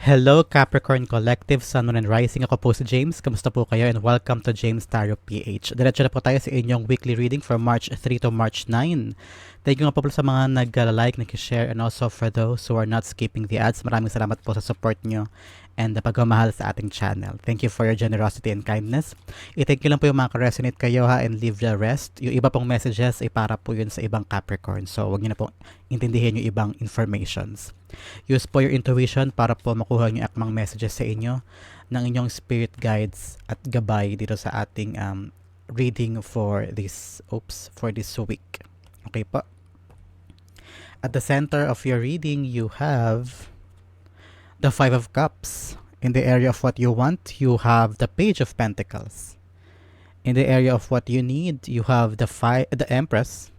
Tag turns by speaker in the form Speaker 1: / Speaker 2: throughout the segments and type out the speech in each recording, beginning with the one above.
Speaker 1: Hello Capricorn Collective, Sun, Moon, and Rising. Ako po si James. Kamusta po kayo and welcome to James Tarot PH. Diretso na po tayo sa inyong weekly reading for March 3 to March 9. Thank you nga po pala sa mga nag-like, nag-share, and also for those who are not skipping the ads. Maraming salamat po sa support nyo and the pagmamahal sa ating channel. Thank you for your generosity and kindness. I-thank you lang po yung mga ka-resonate kayo ha and leave the rest. Yung iba pong messages ay para po yun sa ibang Capricorn. So, wag niyo na po intindihin yung ibang informations. Use po your intuition para po makuha yung akmang messages sa inyo ng inyong spirit guides at gabay dito sa ating um, reading for this oops for this week. Okay po. At the center of your reading, you have the Five of Cups. In the area of what you want, you have the Page of Pentacles. In the area of what you need, you have the five, the Empress.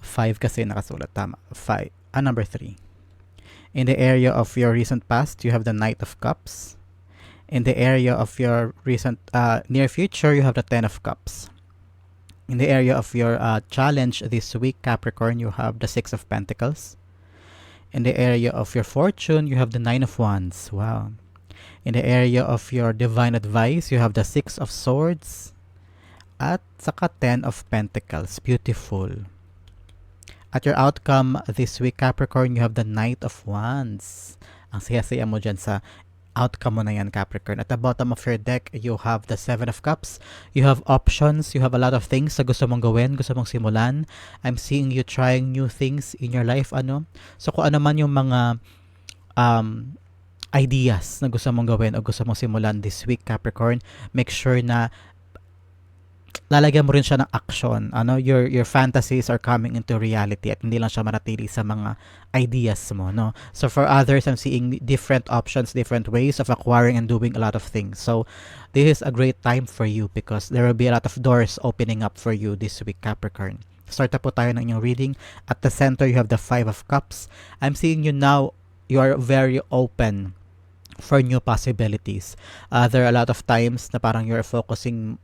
Speaker 1: Five kasi nakasulat tama. Five. Ah, number three. In the area of your recent past, you have the Knight of Cups. In the area of your recent uh, near future, you have the Ten of Cups. In the area of your uh, challenge this week, Capricorn, you have the Six of Pentacles. In the area of your fortune, you have the Nine of Wands. Wow. In the area of your divine advice, you have the Six of Swords. At saka Ten of Pentacles. Beautiful. At your outcome this week, Capricorn, you have the Knight of Wands. Ang saya-saya mo dyan sa outcome mo na yan, Capricorn. At the bottom of your deck, you have the Seven of Cups. You have options. You have a lot of things na gusto mong gawin, gusto mong simulan. I'm seeing you trying new things in your life, ano. So, kung ano man yung mga um, ideas na gusto mong gawin o gusto mong simulan this week, Capricorn, make sure na lalagyan mo rin siya ng action. Ano, your your fantasies are coming into reality at hindi lang siya manatili sa mga ideas mo, no? So for others, I'm seeing different options, different ways of acquiring and doing a lot of things. So this is a great time for you because there will be a lot of doors opening up for you this week, Capricorn. Start na po tayo ng inyong reading. At the center, you have the Five of Cups. I'm seeing you now, you are very open for new possibilities. Uh, there are a lot of times na parang you're focusing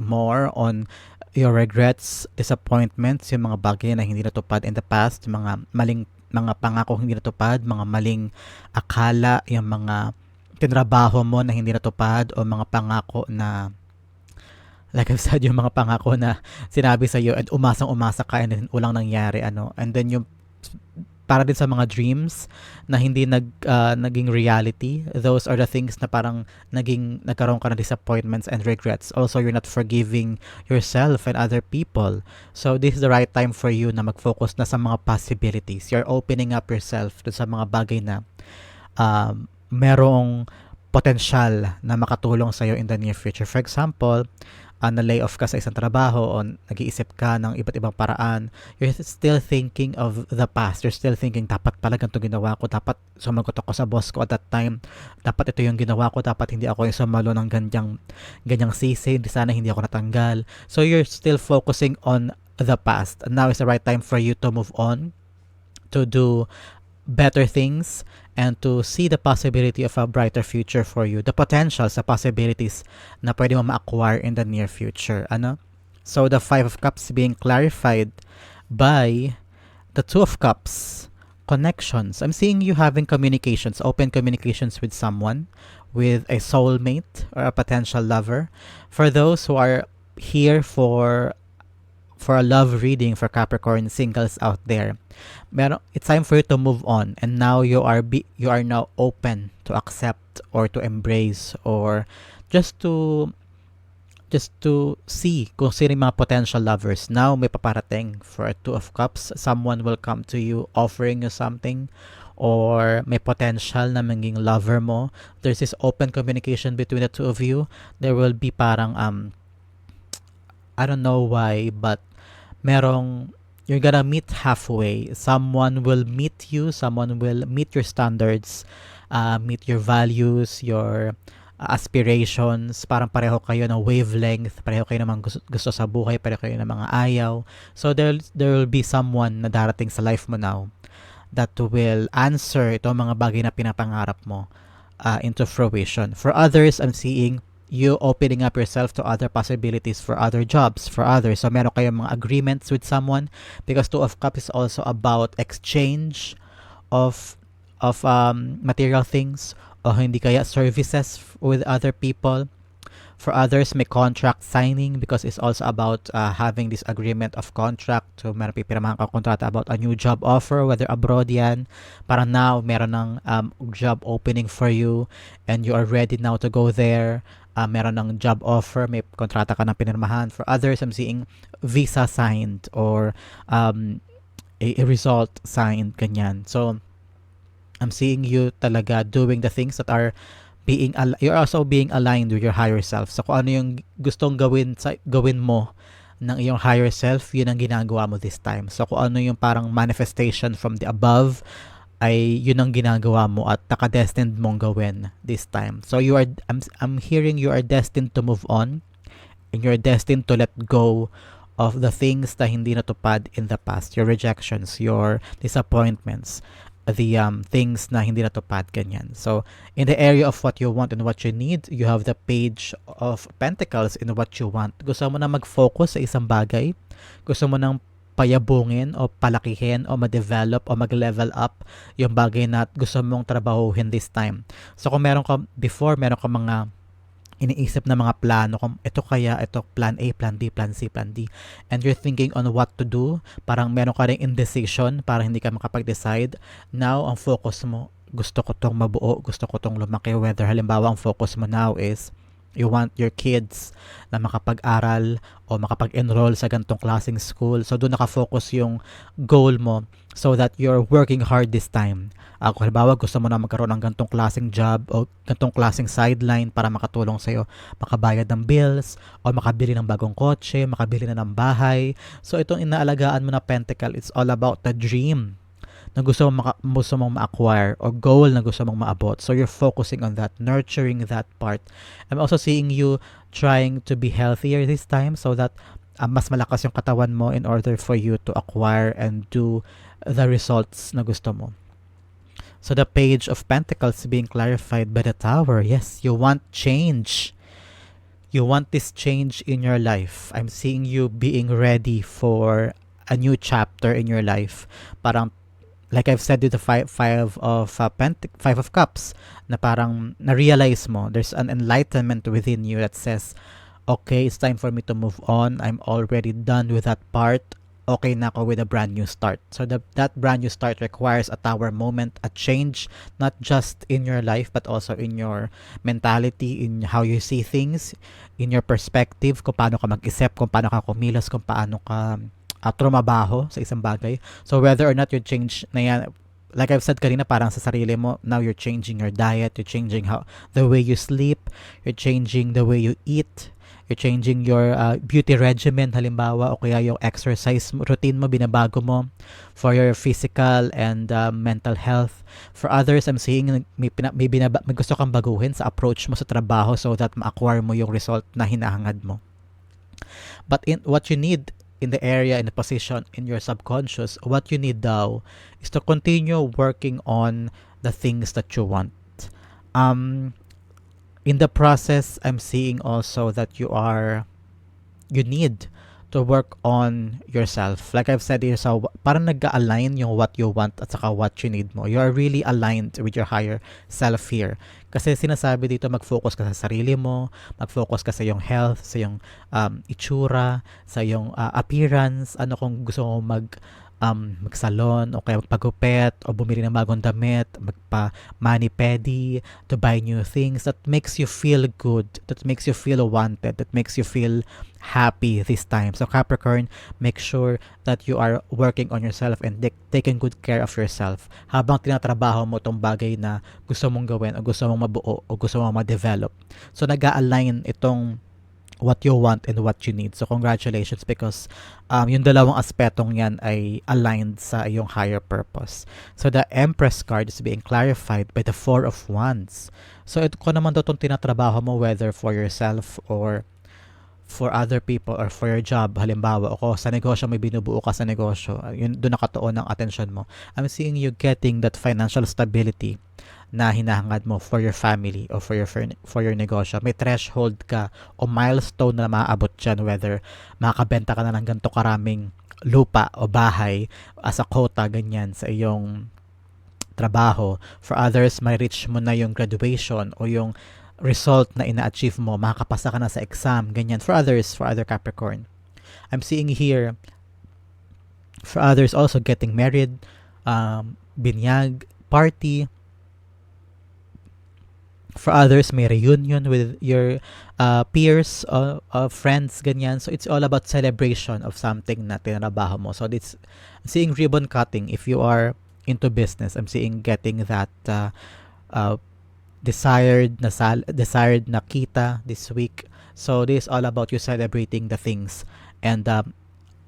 Speaker 1: more on your regrets, disappointments, yung mga bagay na hindi natupad in the past, mga maling mga pangako hindi natupad, mga maling akala, yung mga tinrabaho mo na hindi natupad o mga pangako na like I've said, yung mga pangako na sinabi sa iyo at umasang umasa ka and then ulang nangyari ano. And then yung para din sa mga dreams na hindi nag uh, naging reality. Those are the things na parang naging nagkaroon ka ng disappointments and regrets. Also you're not forgiving yourself and other people. So this is the right time for you na mag-focus na sa mga possibilities. You're opening up yourself to sa mga bagay na um, merong potential na makatulong sa iyo in the near future. For example uh, na-lay off ka sa isang trabaho o nag-iisip ka ng iba't ibang paraan, you're still thinking of the past. You're still thinking, dapat pala ganito ginawa ko, dapat sumagot ako sa boss ko at that time, dapat ito yung ginawa ko, dapat hindi ako yung sumalo ng ganyang, ganyang sisi, sana hindi ako natanggal. So you're still focusing on the past. And now is the right time for you to move on, to do better things, and to see the possibility of a brighter future for you. The potential sa possibilities na pwede mo ma-acquire in the near future. Ano? So, the Five of Cups being clarified by the Two of Cups. Connections. I'm seeing you having communications, open communications with someone, with a soulmate or a potential lover. For those who are here for for a love reading for Capricorn singles out there. Meron, it's time for you to move on and now you are be, you are now open to accept or to embrace or just to just to see kung sino yung mga potential lovers. Now, may paparating for a Two of Cups. Someone will come to you offering you something or may potential na maging lover mo. There's this open communication between the two of you. There will be parang, um, I don't know why, but merong you're gonna meet halfway. Someone will meet you, someone will meet your standards, uh, meet your values, your uh, aspirations, parang pareho kayo ng wavelength, pareho kayo naman gusto, gusto sa buhay, pareho kayo ng mga ayaw. So there, there will be someone na darating sa life mo now that will answer itong mga bagay na pinapangarap mo uh, into fruition. For others, I'm seeing you opening up yourself to other possibilities for other jobs, for others. So meron kayong mga agreements with someone because Two of Cups is also about exchange of of um, material things o hindi kaya services with other people. For others, may contract signing because it's also about uh, having this agreement of contract. So, meron pipiramahan ka kontrata about a new job offer, whether abroad yan. Para now, meron ng um, job opening for you and you are ready now to go there. Uh, meron ng job offer, may kontrata ka na pinirmahan. For others, I'm seeing visa signed or um, a, a result signed, ganyan. So, I'm seeing you talaga doing the things that are being al- you're also being aligned with your higher self. So kung ano yung gustong gawin sa gawin mo ng iyong higher self, yun ang ginagawa mo this time. So kung ano yung parang manifestation from the above, ay yun ang ginagawa mo at nakadestined mong gawin this time. So you are I'm I'm hearing you are destined to move on and you're destined to let go of the things na hindi natupad in the past, your rejections, your disappointments, the um, things na hindi natupad ganyan. So, in the area of what you want and what you need, you have the page of pentacles in what you want. Gusto mo na mag-focus sa isang bagay? Gusto mo nang payabungin o palakihin o ma-develop o mag-level up yung bagay na gusto mong trabahuhin this time. So, kung meron ka before, meron ka mga iniisip na mga plano kung ito kaya, ito plan A, plan B, plan C, plan D. And you're thinking on what to do. Parang meron ka rin indecision para hindi ka makapag-decide. Now, ang focus mo, gusto ko tong mabuo, gusto ko tong lumaki. Whether halimbawa ang focus mo now is you want your kids na makapag-aral o makapag-enroll sa ganitong klaseng school. So, doon nakafocus yung goal mo so that you're working hard this time. Uh, halimbawa gusto mo na magkaroon ng ganitong klaseng job o ganitong klaseng sideline para makatulong sa'yo makabayad ng bills o makabili ng bagong kotse, makabili na ng bahay. So, itong inaalagaan mo na pentacle, it's all about the dream na gusto mong, maka- gusto mong ma-acquire or goal na gusto mong maabot. So you're focusing on that, nurturing that part. I'm also seeing you trying to be healthier this time so that uh, mas malakas yung katawan mo in order for you to acquire and do the results na gusto mo. So the page of pentacles being clarified by the tower. Yes, you want change. You want this change in your life. I'm seeing you being ready for a new chapter in your life. Parang like I've said with the five, five of uh, pent- five of cups na parang na-realize mo there's an enlightenment within you that says okay it's time for me to move on. I'm already done with that part. Okay na ako with a brand new start. So the, that brand new start requires a tower moment a change not just in your life but also in your mentality in how you see things in your perspective kung paano ka mag-isip kung paano ka kumilos kung paano ka uh, trumabaho sa isang bagay. So whether or not you change na yan, like I've said kanina, parang sa sarili mo, now you're changing your diet, you're changing how the way you sleep, you're changing the way you eat, you're changing your uh, beauty regimen halimbawa o kaya yung exercise routine mo binabago mo for your physical and uh, mental health for others I'm seeing may, pina, may, binaba, may gusto kang baguhin sa approach mo sa trabaho so that ma-acquire mo yung result na hinahangad mo but in what you need in the area in the position in your subconscious what you need now is to continue working on the things that you want. Um in the process i'm seeing also that you are you need to work on yourself. Like i've said so parang nag-align yung what you want at saka what you need mo. You are really aligned with your higher self here. Kasi sinasabi dito mag-focus ka sa sarili mo mag-focus ka sa yung health sa yung um, itsura sa yung uh, appearance ano kung gusto mo mag um, magsalon o kaya magpagupit o bumili ng bagong damit, magpa mani pedi, to buy new things that makes you feel good, that makes you feel wanted, that makes you feel happy this time. So Capricorn, make sure that you are working on yourself and taking good care of yourself habang tinatrabaho mo tong bagay na gusto mong gawin o gusto mong mabuo o gusto mong ma-develop. So nag-align itong what you want and what you need. So congratulations because um, yung dalawang aspetong yan ay aligned sa iyong higher purpose. So the Empress card is being clarified by the Four of Wands. So ito ko naman itong tinatrabaho mo whether for yourself or for other people or for your job halimbawa o sa negosyo may binubuo ka sa negosyo yun doon nakatuon ang attention mo I'm seeing you getting that financial stability na hinahangad mo for your family or for your for your negosyo. May threshold ka o milestone na maaabot dyan whether makakabenta ka na ng ganito karaming lupa o bahay as a quota ganyan sa iyong trabaho. For others, may reach mo na yung graduation o yung result na ina-achieve mo, makakapasa ka na sa exam, ganyan. For others, for other Capricorn. I'm seeing here, for others also getting married, um, binyag, party. For others, may reunion with your uh, peers, uh, uh, friends, ganyan. So, it's all about celebration of something na tinrabaho mo. So, it's I'm seeing ribbon cutting. If you are into business, I'm seeing getting that uh, uh, desired na sal- desired na kita this week. So, this is all about you celebrating the things. And um,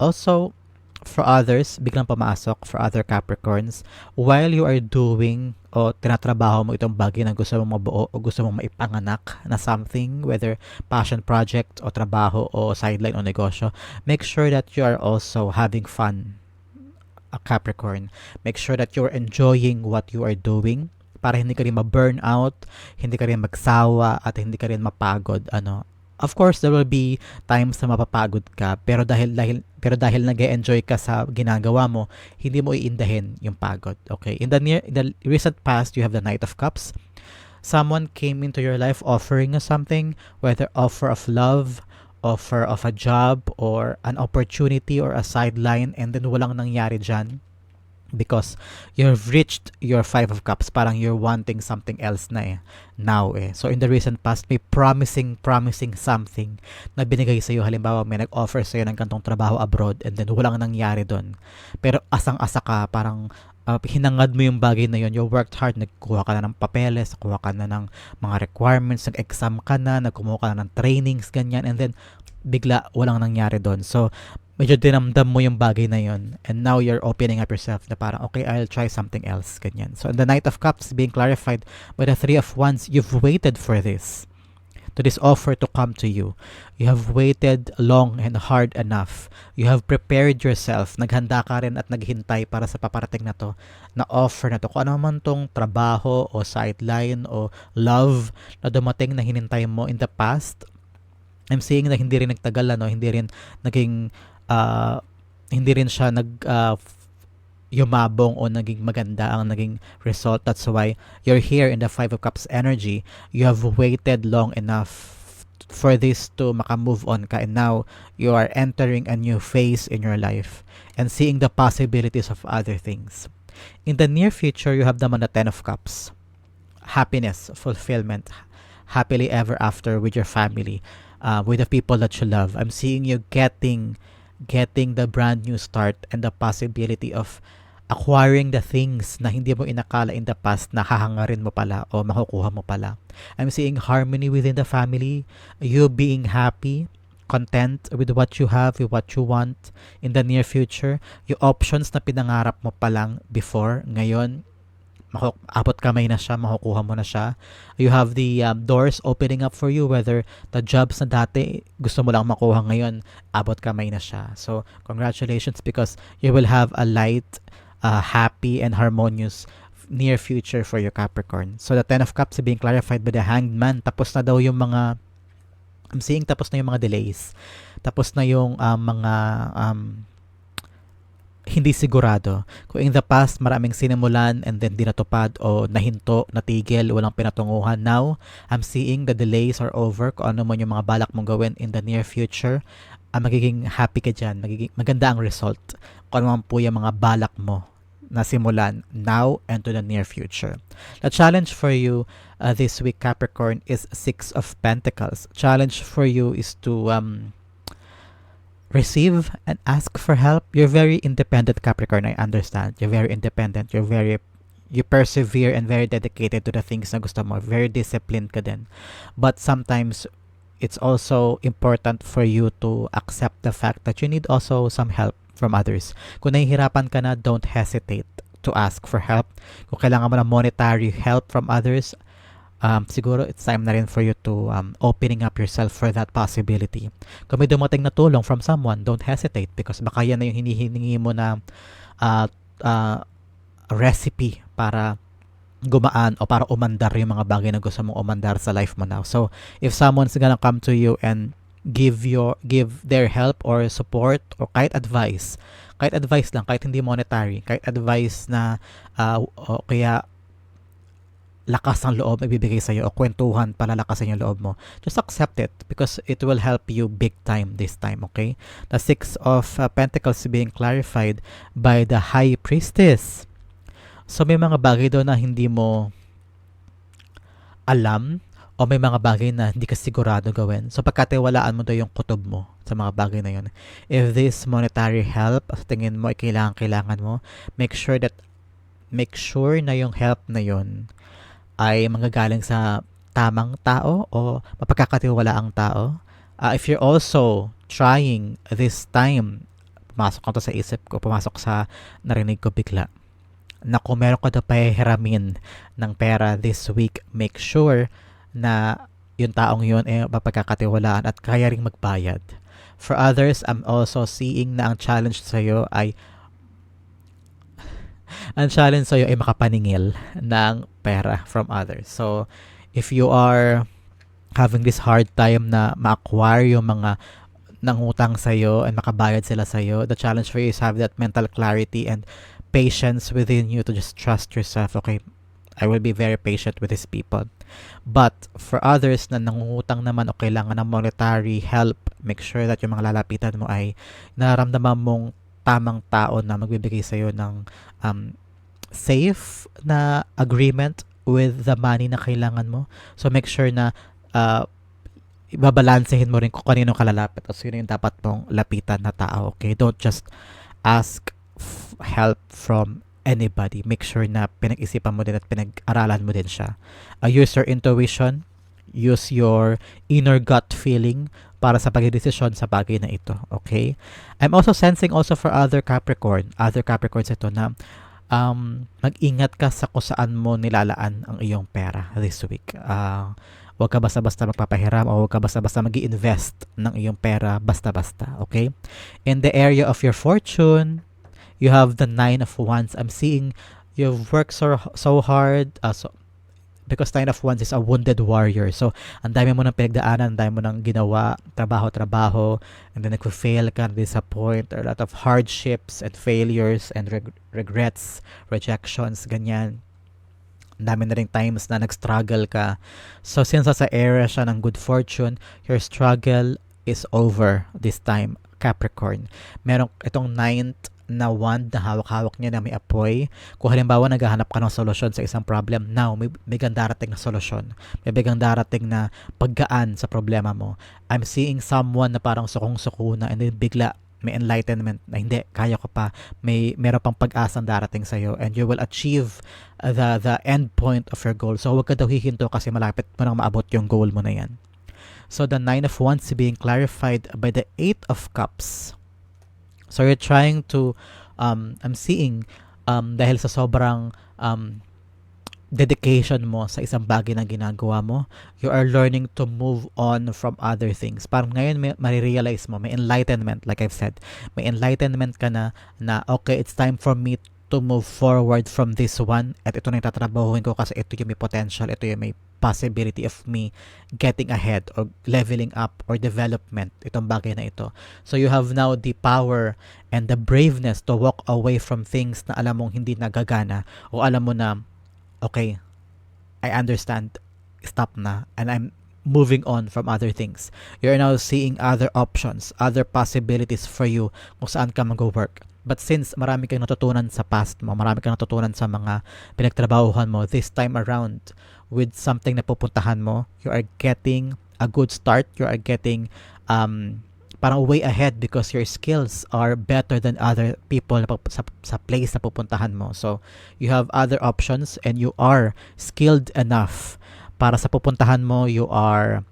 Speaker 1: also, for others, biglang pumasok for other Capricorns, while you are doing o tinatrabaho mo itong bagay na gusto mong mabuo o gusto mong maipanganak na something, whether passion project o trabaho o sideline o negosyo, make sure that you are also having fun a Capricorn. Make sure that you're enjoying what you are doing para hindi ka rin ma-burn out, hindi ka rin magsawa, at hindi ka rin mapagod. Ano, of course there will be times na mapapagod ka pero dahil dahil pero dahil nag-enjoy ka sa ginagawa mo hindi mo iindahin yung pagod okay? In the near in the recent past you have the knight of cups. Someone came into your life offering you something whether offer of love offer of a job or an opportunity or a sideline and then walang nangyari dyan because you've reached your five of cups parang you're wanting something else na eh now eh. So in the recent past may promising promising something na binigay sa iyo halimbawa may nag-offer sa iyo ng kantong trabaho abroad and then walang nangyari doon pero asang-asa ka parang uh, hinangad mo yung bagay na yun. You worked hard nagkuha ka na ng papeles kuha ka na ng mga requirements nag-exam ka na nagkumuha ka na ng trainings ganyan. And then bigla walang nangyari doon so medyo dinamdam mo yung bagay na yun. And now you're opening up yourself na parang okay I'll try something else ganyan. So the knight of cups being clarified by the three of wands you've waited for this. To this offer to come to you. You have waited long and hard enough. You have prepared yourself. Naghanda ka rin at naghintay para sa paparating na to na offer na to. Kung ano man tong trabaho o sideline o love na dumating na hinintay mo in the past I'm seeing na hindi rin nagtagal ano hindi rin naging uh, hindi rin siya nag uh, yumabong o naging maganda ang naging result. That's why you're here in the Five of Cups energy. You have waited long enough for this to makamove on ka and now you are entering a new phase in your life and seeing the possibilities of other things. In the near future, you have naman the Ten of Cups. Happiness, fulfillment, happily ever after with your family, uh, with the people that you love. I'm seeing you getting getting the brand new start and the possibility of acquiring the things na hindi mo inakala in the past na hahangarin mo pala o makukuha mo pala. I'm seeing harmony within the family, you being happy, content with what you have, with what you want in the near future. Yung options na pinangarap mo pa lang before, ngayon, abot kamay na siya, makukuha mo na siya. You have the um, doors opening up for you, whether the jobs na dati gusto mo lang makuha ngayon, abot kamay na siya. So, congratulations because you will have a light, uh, happy, and harmonious near future for your Capricorn. So, the Ten of Cups being clarified by the Hanged Man. Tapos na daw yung mga I'm seeing tapos na yung mga delays. Tapos na yung um, mga um, hindi sigurado. Kung in the past, maraming sinimulan and then di natupad o nahinto, natigil, walang pinatunguhan. Now, I'm seeing the delays are over. Kung ano man yung mga balak mong gawin in the near future, ah, magiging happy ka dyan. Magiging, maganda ang result. Kung ano man po yung mga balak mo na simulan now and to the near future. The challenge for you uh, this week, Capricorn, is Six of Pentacles. Challenge for you is to um, receive and ask for help. You're very independent, Capricorn. I understand. You're very independent. You're very you persevere and very dedicated to the things na gusto mo. Very disciplined ka din. But sometimes it's also important for you to accept the fact that you need also some help from others. Kung nahihirapan ka na, don't hesitate to ask for help. Kung kailangan mo ng monetary help from others, um, siguro it's time na rin for you to um, opening up yourself for that possibility. Kung may dumating na tulong from someone, don't hesitate because baka yan na yung hinihingi mo na uh, uh, recipe para gumaan o para umandar yung mga bagay na gusto mong umandar sa life mo now. So, if someone's gonna come to you and give your give their help or support or kahit advice kahit advice lang kahit hindi monetary kahit advice na uh, o kaya lakas ng loob ibibigay sa iyo o kwentuhan palalakasan yung loob mo just accept it because it will help you big time this time okay the six of uh, pentacles being clarified by the high priestess so may mga bagay doon na hindi mo alam o may mga bagay na hindi ka sigurado gawin. So pagkatiwalaan mo daw yung kutob mo sa mga bagay na yun. If this monetary help, sa tingin mo ay kailangan, kailangan mo, make sure that make sure na yung help na yun ay manggagaling sa tamang tao o mapagkakatiwala ang tao. Uh, if you're also trying this time, pumasok ko to sa isip ko, pumasok sa narinig ko bigla, na kung meron ka daw pahihiramin ng pera this week, make sure na yung taong yun ay mapagkakatiwalaan at kaya ring magbayad. For others, I'm also seeing na ang challenge sa iyo ay ang challenge sa iyo ay makapaningil ng pera from others. So, if you are having this hard time na ma-acquire yung mga nangutang sa iyo and makabayad sila sa iyo, the challenge for you is have that mental clarity and patience within you to just trust yourself. Okay, I will be very patient with these people. But for others na nangungutang naman o kailangan ng monetary help, make sure that yung mga lalapitan mo ay nararamdaman mong tamang tao na magbibigay sa iyo ng um, safe na agreement with the money na kailangan mo. So make sure na uh, ibabalansehin mo rin kung kanino kalalapit o sino yung dapat mong lapitan na tao. Okay? Don't just ask f- help from anybody. Make sure na pinag-isipan mo din at pinag-aralan mo din siya. Uh, use your intuition, use your inner gut feeling para sa pagdesisyon sa bagay na ito. Okay? I'm also sensing also for other Capricorn, other Capricorns ito na um, mag-ingat ka sa kung saan mo nilalaan ang iyong pera this week. Uh, huwag ka basta-basta magpapahiram o huwag ka basta-basta mag invest ng iyong pera basta-basta. Okay? In the area of your fortune, you have the nine of wands. I'm seeing you've worked so, so hard. Uh, so, because nine of wands is a wounded warrior. So, ang dami mo ng pinagdaanan, ang dami mo ng ginawa, trabaho-trabaho, and then nag-fail ka, disappoint, a lot of hardships and failures and reg- regrets, rejections, ganyan. Dami na rin times na nag-struggle ka. So, since sa area siya ng good fortune, your struggle is over this time, Capricorn. Meron itong ninth na wand na hawak-hawak niya na may apoy. Kung halimbawa naghahanap ka ng solusyon sa isang problem, now may bigang darating na solusyon. May bigang darating na paggaan sa problema mo. I'm seeing someone na parang sukong-suko na and then bigla may enlightenment na hindi kaya ko pa may meron pang pag-asang darating sa iyo and you will achieve the the end point of your goal so huwag ka daw hihinto kasi malapit mo nang maabot yung goal mo na yan so the nine of wands being clarified by the eight of cups So you're trying to um I'm seeing um dahil sa sobrang um dedication mo sa isang bagay na ginagawa mo, you are learning to move on from other things. Parang ngayon may marirealize mo, may enlightenment, like I've said. May enlightenment ka na, na okay, it's time for me to move forward from this one at ito na yung tatrabahuin ko kasi ito yung may potential, ito yung may possibility of me getting ahead or leveling up or development itong bagay na ito. So you have now the power and the braveness to walk away from things na alam mong hindi nagagana o alam mo na okay, I understand, stop na and I'm moving on from other things. You're now seeing other options, other possibilities for you kung saan ka mag-work. But since marami kang natutunan sa past mo, marami kang natutunan sa mga pinagtrabahuhan mo, this time around, with something na pupuntahan mo, you are getting a good start, you are getting um, parang way ahead because your skills are better than other people sa, sa place na pupuntahan mo. So, you have other options and you are skilled enough para sa pupuntahan mo, you are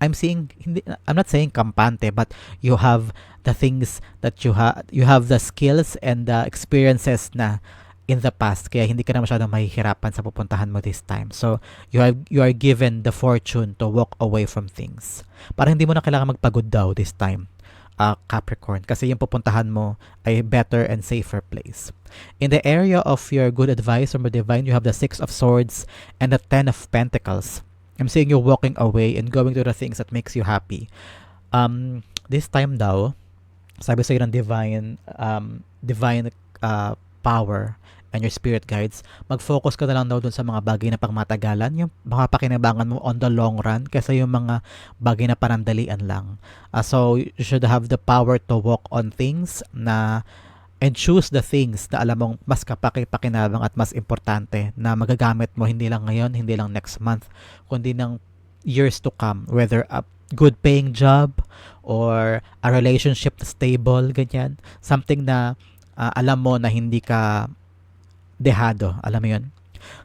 Speaker 1: I'm seeing hindi I'm not saying kampante but you have the things that you have you have the skills and the experiences na in the past kaya hindi ka na masyadong mahihirapan sa pupuntahan mo this time. So, you have you are given the fortune to walk away from things. Para hindi mo na kailangan magpagod daw this time. Uh, Capricorn kasi yung pupuntahan mo ay better and safer place. In the area of your good advice from the divine, you have the Six of Swords and the Ten of Pentacles. I'm seeing you walking away and going to the things that makes you happy Um, this time daw, sabi sa ng divine, um, divine uh, power and your spirit guides, mag-focus ka na lang daw dun sa mga bagay na pangmatagalan, yung makapakinabangan mo on the long run kaysa yung mga bagay na parandalian lang. Uh, so, you should have the power to walk on things na and choose the things na alam mong mas kapaki-pakinabang at mas importante na magagamit mo hindi lang ngayon, hindi lang next month, kundi ng years to come. Whether a good paying job or a relationship stable, ganyan. Something na uh, alam mo na hindi ka dehado. Alam mo yun?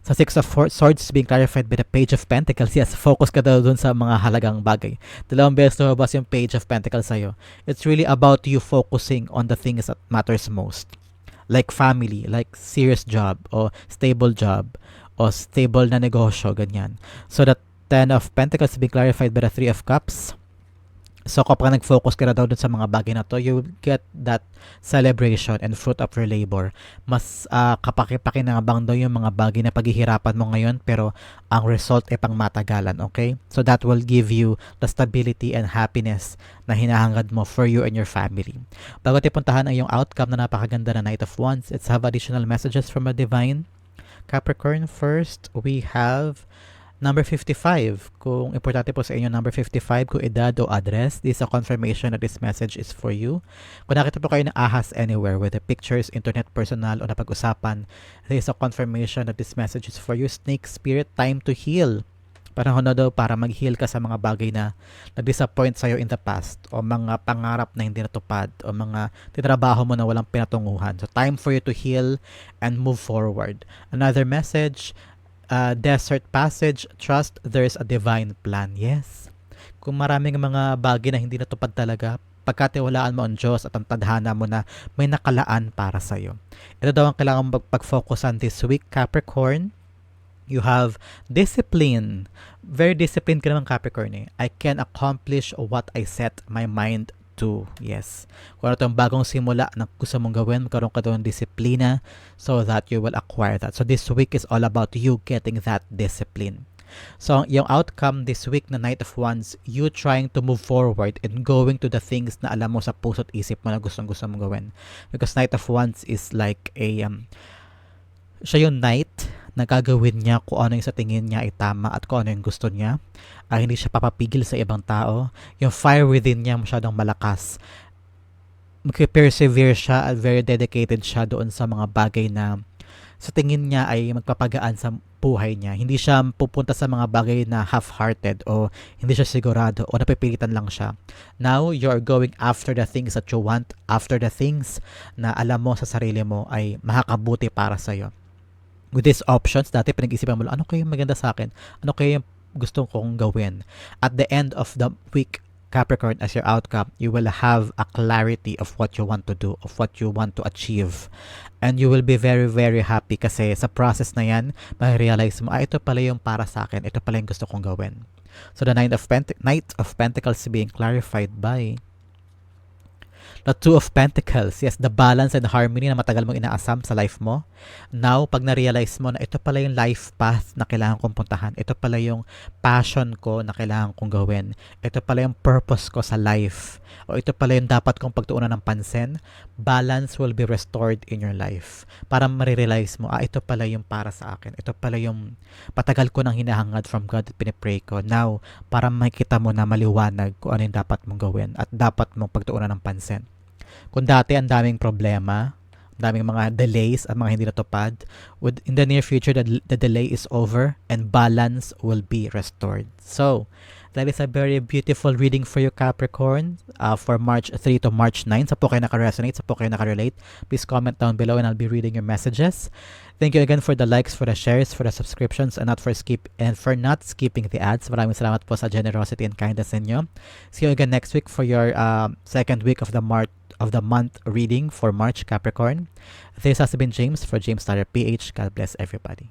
Speaker 1: Sa Six of Swords being clarified by the Page of Pentacles, yes, focus ka daw dun sa mga halagang bagay. Dalawang beses lumabas yung Page of Pentacles sa'yo. It's really about you focusing on the things that matters most. Like family, like serious job, or stable job, or stable na negosyo, ganyan. So that Ten of Pentacles being clarified by the Three of Cups. So kapag nag-focus ka na daw dun sa mga bagay na to, you get that celebration and fruit of your labor. Mas uh, kapakipakinabang daw yung mga bagay na paghihirapan mo ngayon pero ang result ay pang matagalan, okay? So that will give you the stability and happiness na hinahangad mo for you and your family. Bago tayo puntahan ang yung outcome na napakaganda na Knight of Wands, let's have additional messages from a divine. Capricorn, first, we have Number 55, kung importante po sa inyo number 55, kung edad o address, this is a confirmation that this message is for you. Kung nakita po kayo ng ahas anywhere, whether pictures, internet, personal, o napag-usapan, this is a confirmation that this message is for you. Snake Spirit, time to heal. Parang na daw para mag-heal ka sa mga bagay na na-disappoint sa'yo in the past o mga pangarap na hindi natupad o mga titrabaho mo na walang pinatunguhan. So, time for you to heal and move forward. Another message, uh, desert passage, trust there's a divine plan. Yes. Kung maraming mga bagay na hindi natupad talaga, pagkatiwalaan mo ang Diyos at ang tadhana mo na may nakalaan para sa iyo. Ito daw ang kailangan pag-focusan this week, Capricorn. You have discipline. Very disciplined ka naman, Capricorn. Eh. I can accomplish what I set my mind to. Yes. Kung ano itong bagong simula na gusto mong gawin, magkaroon ka doon disiplina so that you will acquire that. So this week is all about you getting that discipline. So, yung outcome this week na Night of Wands, you trying to move forward and going to the things na alam mo sa puso't isip mo na gustong gusto mong gawin. Because Night of Wands is like a, um, siya yung night na gagawin niya kung ano yung sa tingin niya ay tama at kung ano yung gusto niya. Uh, hindi siya papapigil sa ibang tao. Yung fire within niya masyadong malakas. Mag-persevere siya at very dedicated siya doon sa mga bagay na sa tingin niya ay magpapagaan sa buhay niya. Hindi siya pupunta sa mga bagay na half-hearted o hindi siya sigurado o napipilitan lang siya. Now, you're going after the things that you want, after the things na alam mo sa sarili mo ay makakabuti para sa'yo with these options, dati pinag-isipan mo lang, ano kaya maganda sa akin? Ano kaya yung gusto kong gawin? At the end of the week, Capricorn, as your outcome, you will have a clarity of what you want to do, of what you want to achieve. And you will be very, very happy kasi sa process na yan, ma-realize mo, ah, ito pala yung para sa akin, ito pala yung gusto kong gawin. So the Knight of, Pent- Knight of Pentacles being clarified by The Two of Pentacles, yes, the balance and harmony na matagal mong inaasam sa life mo. Now, pag na-realize mo na ito pala yung life path na kailangan kong puntahan, ito pala yung passion ko na kailangan kong gawin, ito pala yung purpose ko sa life, o ito pala yung dapat kong pagtuunan ng pansin, balance will be restored in your life. Para marirealize mo, ah, ito pala yung para sa akin. Ito pala yung patagal ko nang hinahangad from God at pinipray ko. Now, para makita mo na maliwanag kung ano yung dapat mong gawin at dapat mong pagtuunan ng pansin. Kung dati ang daming problema, daming mga delays at mga hindi natupad, with, in the near future, the, the delay is over and balance will be restored. So, that is a very beautiful reading for you, Capricorn, uh, for March 3 to March 9. Sa po kayo naka-resonate, sa po kayo naka-relate, please comment down below and I'll be reading your messages. Thank you again for the likes, for the shares, for the subscriptions, and not for skip and for not skipping the ads. Maraming salamat po sa generosity and kindness ninyo. See you again next week for your uh, second week of the March of the month reading for March Capricorn. This has been James for James Tyler PH. God bless everybody.